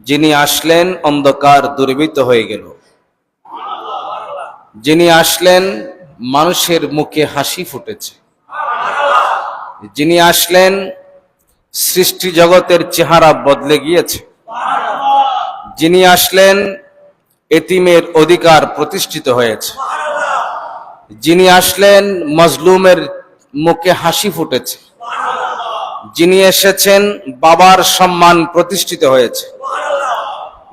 যিনি আসলেন, অন্ধকার দূরীভূত হয়ে গেল। যিনি আসলেন, মানুষের মুখে হাসি ফুটেছে। যিনি আসলেন, সৃষ্টি জগতের চেহারা বদলে গিয়েছে। যিনি আসলেন, এতিমের অধিকার প্রতিষ্ঠিত হয়েছে। যিনি আসলেন, মজলুমের মুখে হাসি ফুটেছে। যিনি এসেছেন, বাবার সম্মান প্রতিষ্ঠিত হয়েছে।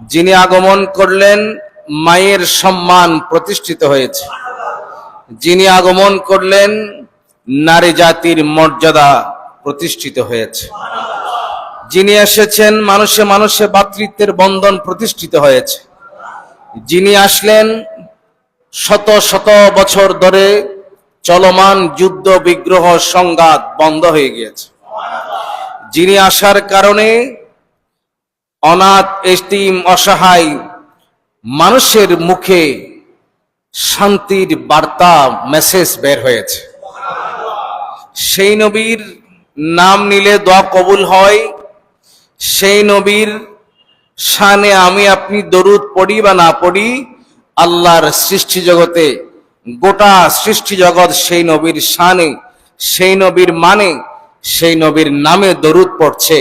যিনি আগমন করলেন, মায়ের সম্মান প্রতিষ্ঠিত হয়েছে। যিনি আগমন করলেন, নারী জাতির মর্যাদা প্রতিষ্ঠিত হয়েছে। যিনি এসেছেন, মানুষে মানুষে ভাতৃত্বের বন্ধন প্রতিষ্ঠিত হয়েছে। যিনি আসলেন, শত শত বছর ধরে চলমান যুদ্ধ, বিগ্রহ, সংঘাত বন্ধ হয়ে গিয়েছে। যিনি আসার কারণে অনাথ এস্তিম অসহায় মানুষের মুখে শান্তির বার্তা, মেসেজ বের হয়েছে। সেই নবীর নাম নিলে দোয়া কবুল হয়। সেই নবীর শানে আমি আপনি দরুদ পড়ি বা না পড়ি, আল্লাহর সৃষ্টি জগতে, গোটা সৃষ্টি জগৎ সেই নবীর শানে, সেই নবীর মানে সেই নবীর নামে দরুদ পড়ছে।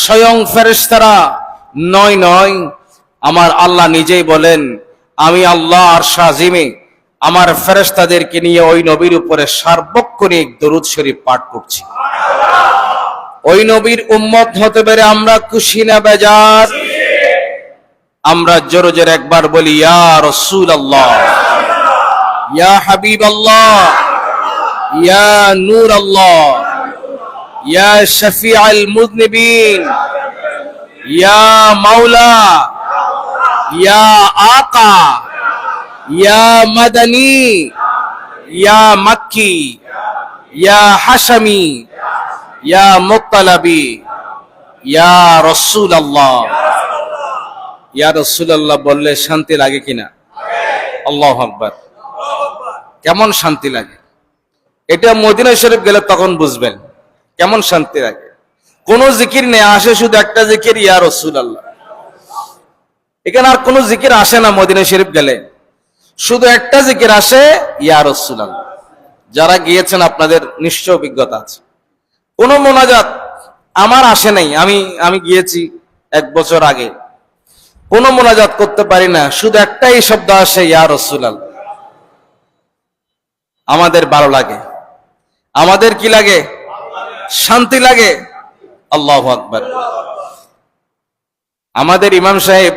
স্বয়ং ফেরেশতারা নয় নয়, আমার আল্লাহ নিজেই বলেন, আমি আল্লাহ আর শাহিমে আমার ফেরেশতাদেরকে নিয়ে ওই নবীর উপরে সার্বক্ষণিক দরুদ শরীফ পাঠ করছি। ওই নবীর উম্মত হতে পেরে আমরা খুশি না বেজার? আমরা জোরে জোরে একবার বলি, ইয়া রসুল আল্লাহ ইয়া হাবিব আল্লাহ ইয়া নূর আল্লাহ ইয়া শফি আল মুজনিবিন ইয়া মাওলা, ইয়া আকা, ইয়া মাদানী, ইয়া মক্কি, ইয়া হাশমি ইয়া মুত্তালাবি, ইয়া রসুল আল্লাহ ইয়া রসুল আল্লাহ বললে শান্তি লাগে কিনা? আল্লাহ আকবার। কেমন শান্তি লাগে? এটা মদিনা শরীফ গেলে তখন বুঝবেন, কেমন শান্তি লাগে? কোন জিকির নেই, আসে শুধু একটা জিকির, ইয়া রসুল আল্লাহ এখানে আর কোন জিকির আসে না মদিনা শরীফ গেলে। শুধু একটা জিকির আসে, ইয়া রসুল আল্লাহ যারা গিয়েছেন আপনাদের নিশ্চয় অভিজ্ঞতা আছে। কোন মোনাজাত আমার আসে নাই, আমি আমি গিয়েছি এক বছর আগে। কোন মোনাজাত করতে পারি না, শুধু একটাই শব্দ আসে, ইয়া রসুল আল্লাহ আমাদের ভালো লাগে। আমাদের কি লাগে? শান্তি লাগে। আল্লাহ আকবর। আমাদের ইমাম সাহেব